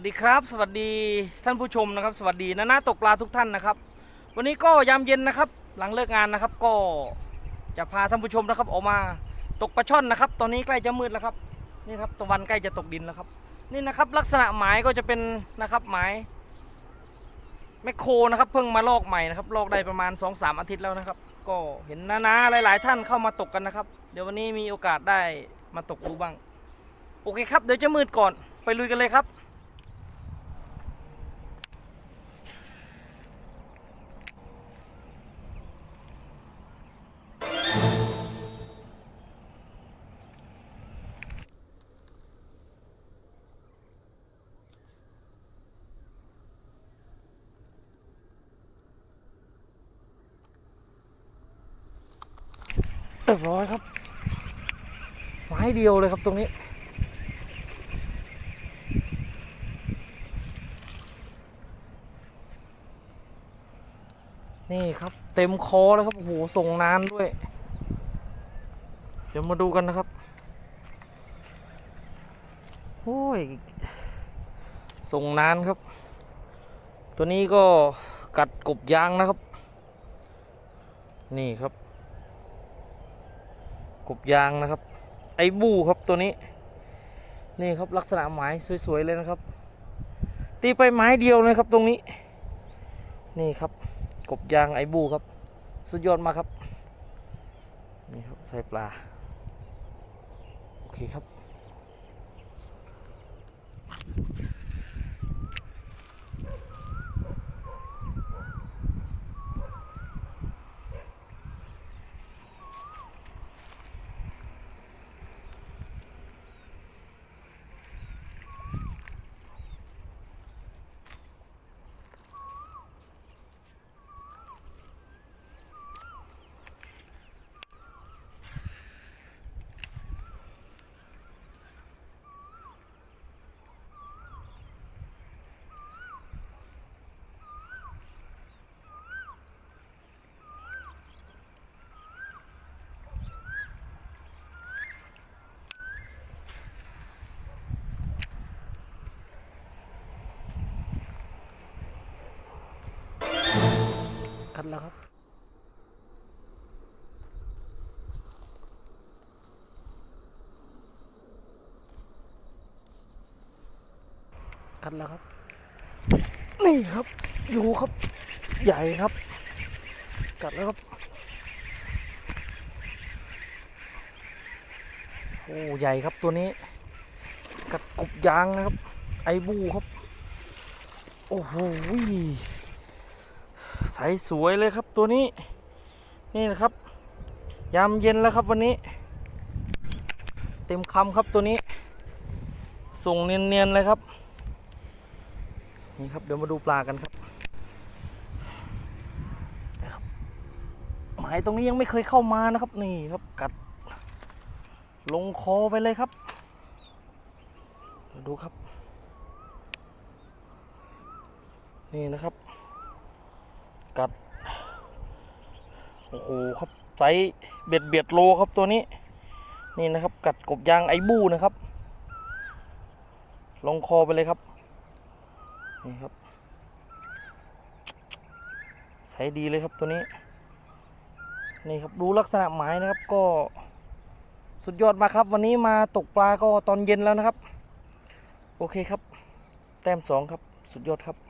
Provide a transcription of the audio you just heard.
วัสดีครับ สวัสดีท่านผู้ชมนะครับ สวัสดีนะนาตกปลาทุกท่านนะครับ วันนี้ก็ยามเย็นนะครับ หลังเลิกงานนะครับ ก็จะพาท่านผู้ชมนะครับ ออกมาตกปลาช่อนนะครับ ตอนนี้ใกล้จะมืดแล้วครับ นี่ครับตะวันใกล้จะตกดินแล้วครับ นี่นะครับ ลักษณะหมายก็จะเป็นนะครับหมายแมคโครนะครับ เพิ่งมาลอกใหม่นะครับ ลอกได้ประมาณ2อสอาทิตย์แล้วนะครับ ก็เห็นนาๆหลาย ๆ ท่านเข้ามาตกกันนะครับ เดี๋ยววันนี้มีโอกาสได้มาตกดูบ้าง โอเคครับ เดี๋ยวจะมืดก่อนไปลุยกันเลยครับ รียบร้อยครับไม้เดียวเลยครับตรงนี้ นี่ครับเต็มคอแล้วครับโอ้โหส่งนานด้วย เดี๋ยวมาดูกันนะครับโอ้ยส่งนานครับ ตัวนี้ก็กัดกบยางนะครับ นี่ครับ กบยางนะครับ ไอ้บูครับตัวนี้ นี่ครับลักษณะไม้สวยๆเลยนะครับ ตีไปไม้เดียวเลยครับตรงนี้ นี่ครับ กบยางไอ้บูครับ สุดยอดมากครับ นี่ครับใส่ปลา โอเคครับ คัดแล้วครับคัดแล้วครับ นี่ครับ อยู่ครับ ใหญ่ครับ กัดแล้วครับ โอ้ ใหญ่ครับตัวนี้ กัดกบยางนะครับ ไอบูครับ โอ้โห สสวยเลยครับตัวนี้ นี่นะครับ ยามเย็นแล้วครับวันนี้ เต็มคำครับตัวนี้ ส่งเนียนๆเลยครับ นี่ครับเดี๋ยวมาดูปลากันครับนะครับหมายตรงนี้ยังไม่เคยเข้ามานะครับนี่ครับกัด ลงคอไปเลยครับ ดูครับ นี่นะครับ กัด โอ้โหครับไซส์เบ็ดเบ็ดโลครับตัวนี้ นี่นะครับ กัดกบยางไอบูนะครับ ลงคอไปเลยครับ นี่ครับใช้ดีเลยครับตัวนี้ นี่ครับดูลักษณะหมายนะครับก็สุดยอดมากครับ วันนี้มาตกปลาก็ตอนเย็นแล้วนะครับ โอเคครับ แต้มสองครับ สุดยอดครับ